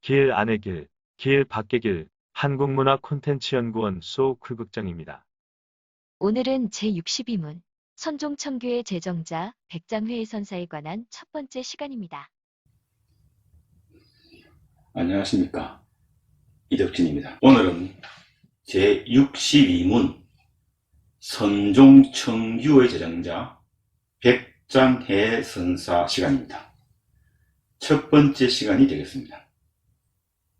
길 안의 길, 길 밖의 길, 한국문화 콘텐츠 연구원 소쿨극장입니다. 오늘은 제62문 선종청교의 제정자 백장회의 선사에 관한 첫 번째 시간입니다. 안녕하십니까. 이덕진입니다. 오늘은 제62문 선종청규의 제정자 백장해 선사 시간입니다. 첫 번째 시간이 되겠습니다.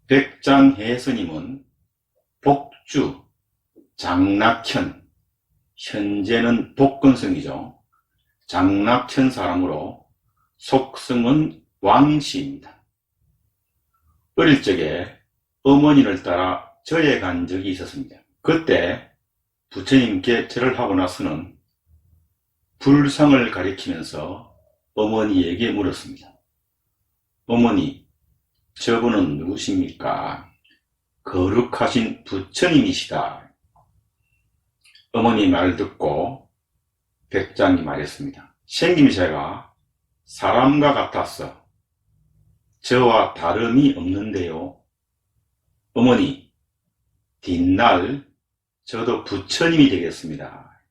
백장해 스님은 복주, 장락현, 현재는 복건성이죠. 장락현 사람으로 속성은 왕씨입니다. 어릴 적에 어머니를 따라 절에 간 적이 있었습니다. 그때 부처님께 절을 하고 나서는 불상을 가리키면서 어머니에게 물었습니다. 어머니, 저분은 누구십니까? 거룩하신 부처님이시다. 어머니 말을 듣고 백장이 말했습니다. 생김새가 사람과 같았어. 저와 다름이 없는데요. 어머니, 뒷날 저도 부처님이 되겠습니다.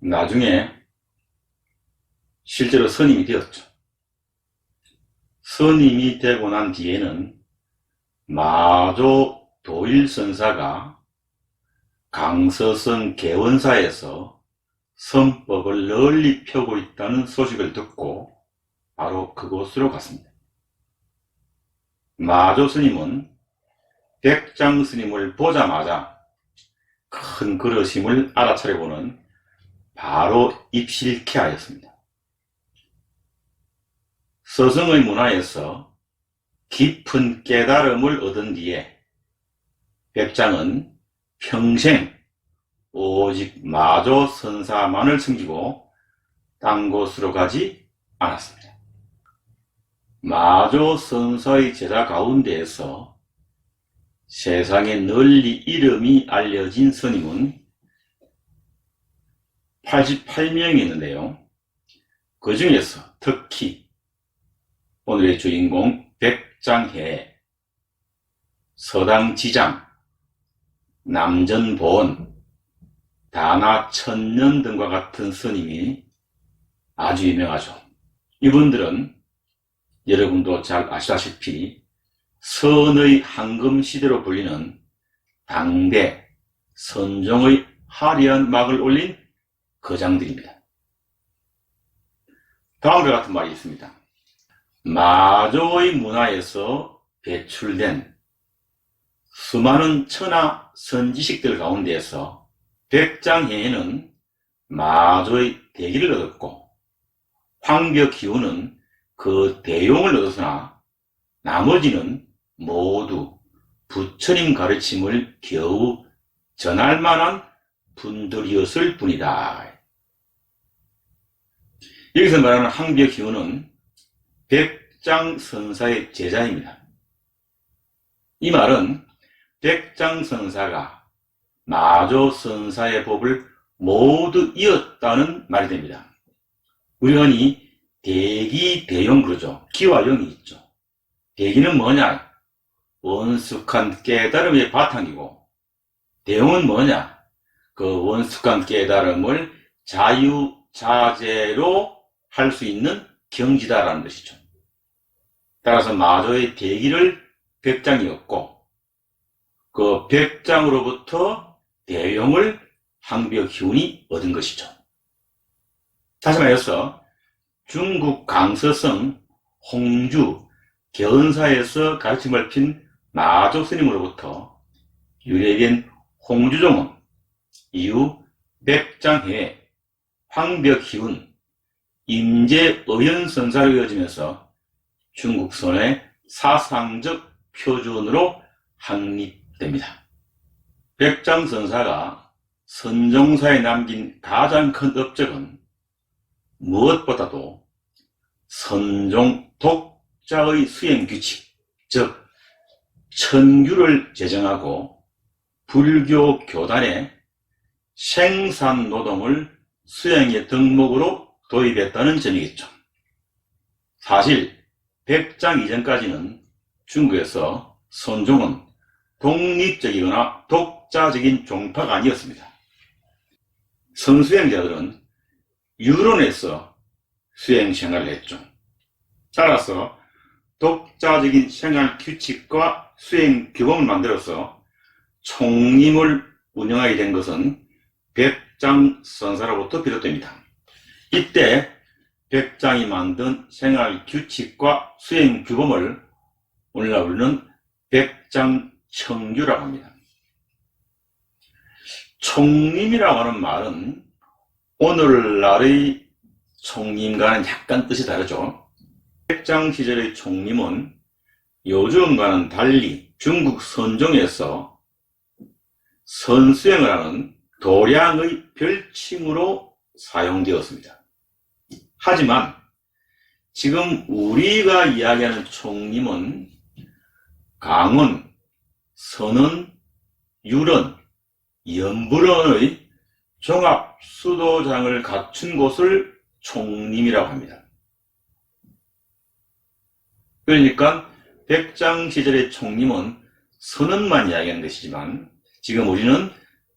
나중에 실제로 선임이 되었죠. 선임이 되고 난 뒤에는 마조 도일선사가 강서성 개원사에서 선법을 널리 펴고 있다는 소식을 듣고 바로 그곳으로 갔습니다. 마조 스님은 백장 스님을 보자마자 큰 그러심을 알아차려보는 바로 입실케 하였습니다. 서성의 문화에서 깊은 깨달음을 얻은 뒤에 백장은 평생 오직 마조 선사만을 섬기고 딴 곳으로 가지 않았습니다. 마조 선사의 제자 가운데에서 세상에 널리 이름이 알려진 스님은 88명이 있는데요. 그 중에서 특히 오늘의 주인공 백장해, 서당지장, 남전보원, 다나천년 등과 같은 스님이 아주 유명하죠. 이분들은 여러분도 잘 아시다시피 선의 황금 시대로 불리는 당대 선종의 화려한 막을 올린 거장들입니다. 다음과 같은 말이 있습니다. 마조의 문화에서 배출된 수많은 천하 선지식들 가운데에서 백장해에는 마조의 대기를 얻었고 황벽기후는 그 대용을 얻었으나 나머지는 모두 부처님 가르침을 겨우 전할 만한 분들이었을 뿐이다. 여기서 말하는 황벽기후는 백장 선사의 제자입니다. 이 말은 백장 선사가 마조 선사의 법을 모두 이었다는 말이 됩니다. 우리 흔히 대기, 대용 그러죠. 기와 용이 있죠. 대기는 뭐냐? 원숙한 깨달음의 바탕이고, 대용은 뭐냐? 그 원숙한 깨달음을 자유자재로 할 수 있는 경지다라는 것이죠. 따라서 마조의 대기를 백장이었고, 그 백장으로부터 대용을 항벽기운이 얻은 것이죠. 다시 말해서 중국 강서성 홍주 견사에서 가르침을 핀 마조 스님으로부터 유래된 홍주종은 이후 백장해, 황벽희운, 임재의연선사로 이어지면서 중국선의 사상적 표준으로 확립됩니다. 백장선사가 선종사에 남긴 가장 큰 업적은 무엇보다도 선종 독자의 수행 규칙, 즉 천규를 제정하고 불교 교단에 생산 노동을 수행의 덕목으로 도입했다는 점이겠죠. 사실 백장 이전까지는 중국에서 선종은 독립적이거나 독자적인 종파가 아니었습니다. 선수행자들은 유론에서 수행 생활을 했죠. 따라서 독자적인 생활 규칙과 수행 규범을 만들어서 총림을 운영하게 된 것은 백장 선사로부터 비롯됩니다. 이때 백장이 만든 생활 규칙과 수행 규범을 오늘날 우리는 백장 청규라고 합니다. 총림이라고 하는 말은 오늘날의 총림과는 약간 뜻이 다르죠. 백장 시절의 총림은 요즘과는 달리 중국 선종에서 선수행을 하는 도량의 별칭으로 사용되었습니다. 하지만 지금 우리가 이야기하는 총림은 강원, 선원, 유런, 연불원의 종합 수도장을 갖춘 곳을 총림이라고 합니다. 그러니까 백장 시절의 총림은 선원만 이야기하는 것이지만 지금 우리는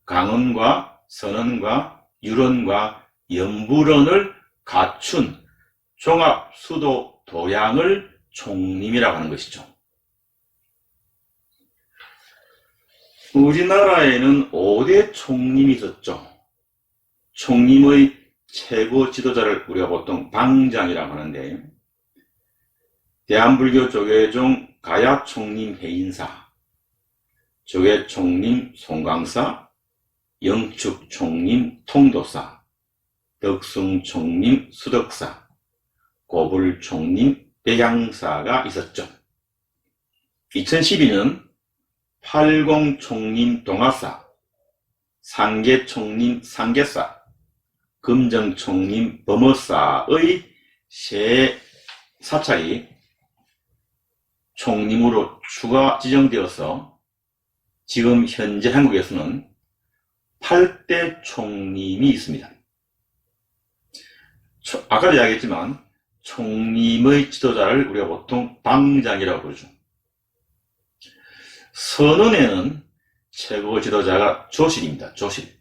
강원과 선원과 유런과 연불원을 갖춘 종합 수도 도량을 총림이라고 하는 것이죠. 우리나라에는 5대 총림이 있었죠. 총림의 최고 지도자를 우리가 보통 방장이라고 하는데 대한불교 조계종 가야 총림 해인사, 조계 총림 송강사, 영축 총림 통도사, 덕숭 총림 수덕사, 고불 총림 백양사가 있었죠. 2012년 80 총림 동화사, 상계 총림 상계사, 금정 총림 범어사의 세 사찰이 총림으로 추가 지정되어서 지금 현재 한국에서는 8대 총림이 있습니다. 초- 아까도 이야기했지만 총림의 지도자를 우리가 보통 방장이라고 부르죠. 선언에는 최고 지도자가 조실입니다. 조실.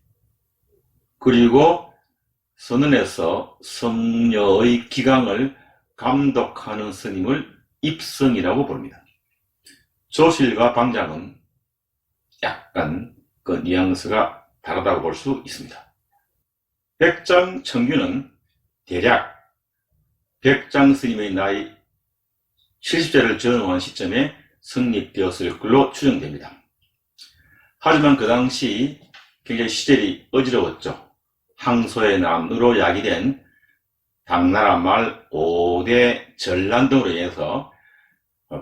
그리고 선언에서 성녀의 기강을 감독하는 스님을 입성이라고 부릅니다. 조실과 방장은 약간 그 뉘앙스가 다르다고 볼 수 있습니다. 백장 청규는 대략 백장 스님의 나이 70세를 전후한 시점에 성립되었을 걸로 추정됩니다. 하지만 그 당시 굉장히 시절이 어지러웠죠. 항소의 남으로 야기된 당나라 말 5대 전란 등으로 인해서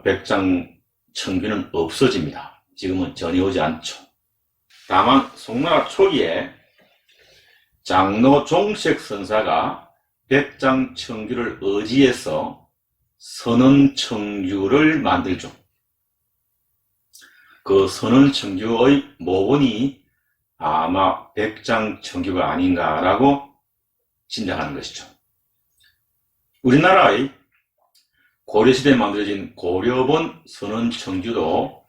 백장 청규는 없어집니다. 지금은 전이 오지 않죠. 다만 송나라 초기에 장로 종색 선사가 백장 청규를 의지해서 선언 청규를 만들죠. 그 선언 청규의 모본이 아마 백장 청규가 아닌가라고 짐작하는 것이죠. 우리나라의 고려시대에 만들어진 고려본 선언 청규도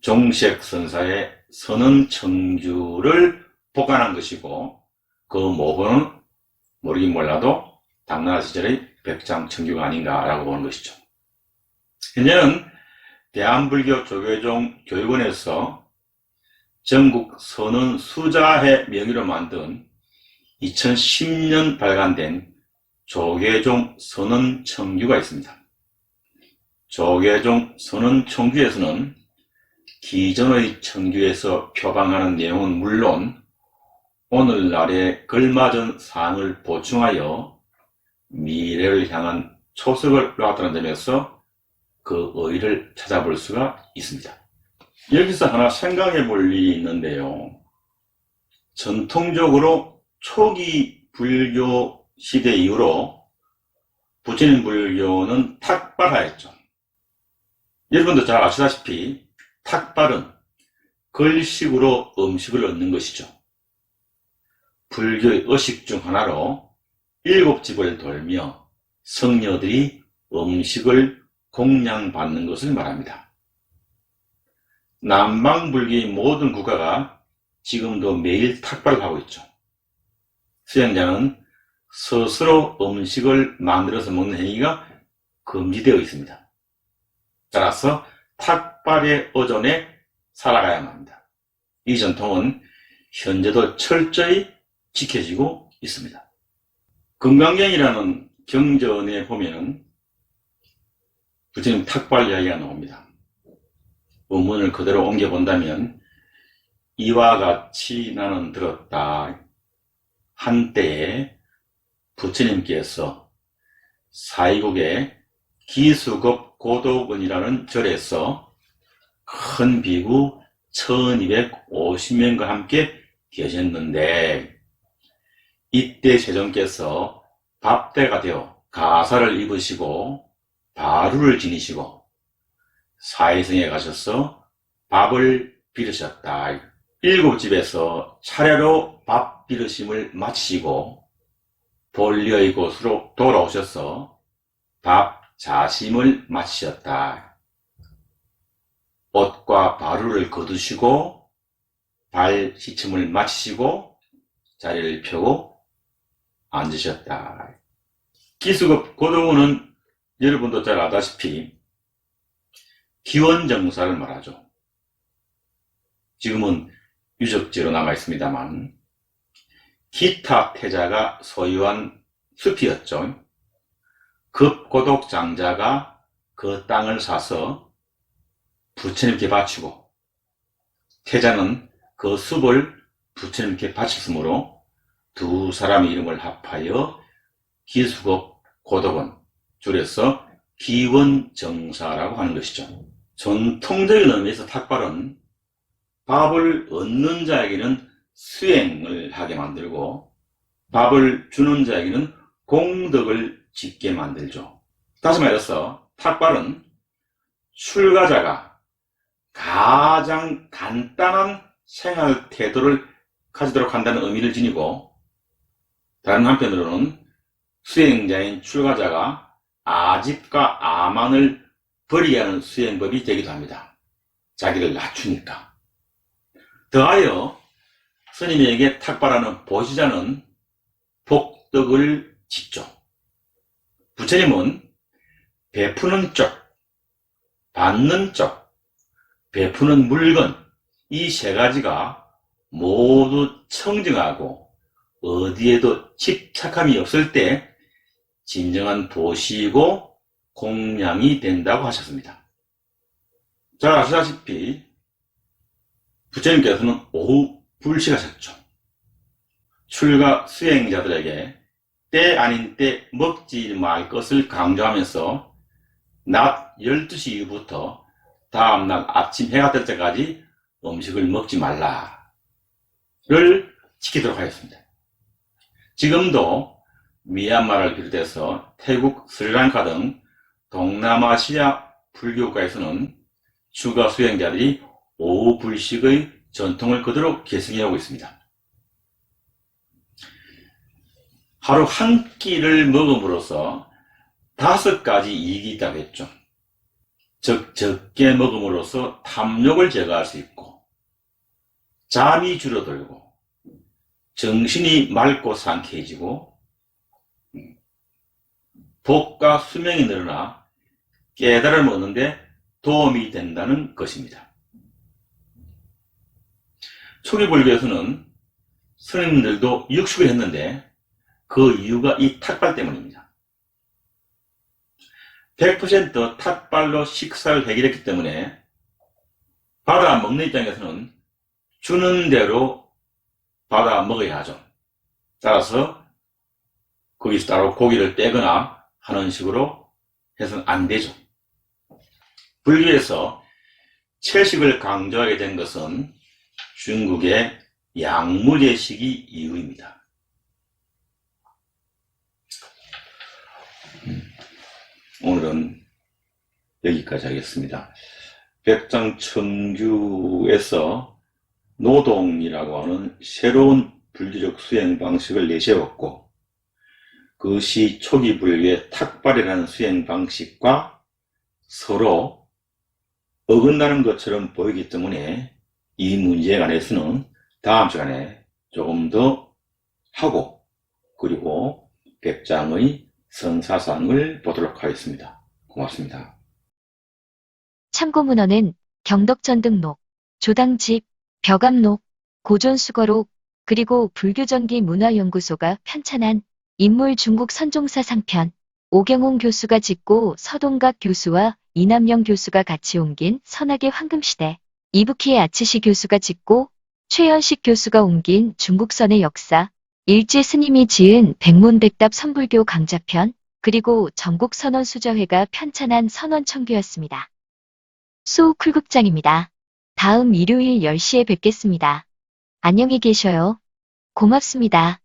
종색 선사의 선언 청규를 복간한 것이고 그 모본은 모르긴 몰라도 당나라 시절의 백장 청규가 아닌가라고 보는 것이죠. 현재는 대한불교 조계종 교육원에서 전국 선언 수자회 명의로 만든 2010년 발간된 조계종 선언 청규가 있습니다. 조계종 선언 청규에서는 기존의 청규에서 표방하는 내용은 물론 오늘날에 걸맞은 사항을 보충하여 미래를 향한 초석을 놓았다는 점에서 그 의의를 찾아볼 수가 있습니다. 여기서 하나 생각해 볼 일이 있는데요. 전통적으로 초기 불교 시대 이후로 부처님 불교는 탁발하였죠. 여러분도 잘 아시다시피 탁발은 글식으로 음식을 얻는 것이죠. 불교의 의식 중 하나로 일곱 집을 돌며 성녀들이 음식을 공양받는 것을 말합니다. 남방불교의 모든 국가가 지금도 매일 탁발을 하고 있죠. 수행자는 스스로 음식을 만들어서 먹는 행위가 금지되어 있습니다. 따라서 탁발의 어존에 살아가야만 합니다. 이 전통은 현재도 철저히 지켜지고 있습니다. 금강경이라는 경전에 보면은 부처님 탁발 이야기가 나옵니다. 원문을 그대로 옮겨본다면 이와 같이 나는 들었다. 한때에 부처님께서 사이국의 기수급 고도원이라는 절에서 큰 비구 1250명과 함께 계셨는데 이때 세종께서 밥대가 되어 가사를 입으시고 바루를 지니시고 사회성에 가셔서 밥을 빌으셨다. 일곱 집에서 차례로 밥 빌으심을 마치시고 본리의 곳으로 돌아오셔서 밥 자심을 마치셨다. 옷과 바루를 거두시고 발 시침을 마치시고 자리를 펴고 앉으셨다. 기수급 고등어는 여러분도 잘 아다시피 기원정사를 말하죠. 지금은 유적지로 남아 있습니다만 기타 태자가 소유한 숲이었죠. 급고독 장자가 그 땅을 사서 부처님께 바치고 태자는 그 숲을 부처님께 바쳤으므로 두 사람의 이름을 합하여 기수급 고독원 줄여서 기원정사라고 하는 것이죠. 전통적인 의미에서 탁발은 밥을 얻는 자에게는 수행을 하게 만들고 밥을 주는 자에게는 공덕을 짓게 만들죠. 다시 말해서 탁발은 출가자가 가장 간단한 생활 태도를 가지도록 한다는 의미를 지니고 다른 한편으로는 수행자인 출가자가 아집과 아만을 버리게 하는 수행법이 되기도 합니다. 자기를 낮추니까. 더하여 스님에게 탁발하는 보시자는 복덕을 짓죠. 부처님은 베푸는 쪽, 받는 쪽, 베푸는 물건, 이 세 가지가 모두 청정하고 어디에도 집착함이 없을 때 진정한 보시고 공양이 된다고 하셨습니다. 잘 아시다시피 부처님께서는 오후 불식하셨죠. 출가 수행자들에게 때 아닌 때 먹지 말 것을 강조하면서 낮 12시 이후부터 다음날 아침 해가 뜰 때까지 음식을 먹지 말라를 지키도록 하였습니다. 지금도 미얀마를 비롯해서 태국, 스리랑카 등 동남아시아 불교국가에서는 추가 수행자들이 오후 불식의 전통을 그대로 계승해오고 있습니다. 하루 한 끼를 먹음으로써 다섯 가지 이익이 있다고 했죠. 즉, 적게 먹음으로써 탐욕을 제거할 수 있고, 잠이 줄어들고, 정신이 맑고 상쾌해지고, 복과 수명이 늘어나 깨달음을 얻는데 도움이 된다는 것입니다. 초기 불교에서는 스님들도 육식을 했는데 그 이유가 이 탁발 때문입니다. 100% 탁발로 식사를 해결했기 때문에 받아 먹는 입장에서는 주는 대로 받아 먹어야 하죠. 따라서 거기서 따로 고기를 떼거나 하는 식으로 해서는 안 되죠. 불교에서 채식을 강조하게 된 것은 중국의 양무제식이 이유입니다. 음, 오늘은 여기까지 하겠습니다. 백장청규에서 노동이라고 하는 새로운 불교적 수행 방식을 내세웠고 그것이 초기 불교의 탁발이라는 수행 방식과 서로 어긋나는 것처럼 보이기 때문에 이 문제에 관해서는 다음 시간에 조금 더 하고 그리고 백장의 선사상을 보도록 하겠습니다. 고맙습니다. 참고문헌은 경덕전 등록, 조당집, 벽암록, 고존수거록, 그리고 불교전기 문화연구소가 편찬한 인물 중국 선종사 상편, 오경홍 교수가 짓고 서동각 교수와 이남영 교수가 같이 옮긴 선악의 황금시대, 이부키의 아츠시 교수가 짓고 최현식 교수가 옮긴 중국선의 역사, 일제 스님이 지은 백문백답 선불교 강자편, 그리고 전국선원수저회가 편찬한 선원청교였습니다. 수호쿨극장입니다. 다음 일요일 10시에 뵙겠습니다. 안녕히 계셔요. 고맙습니다.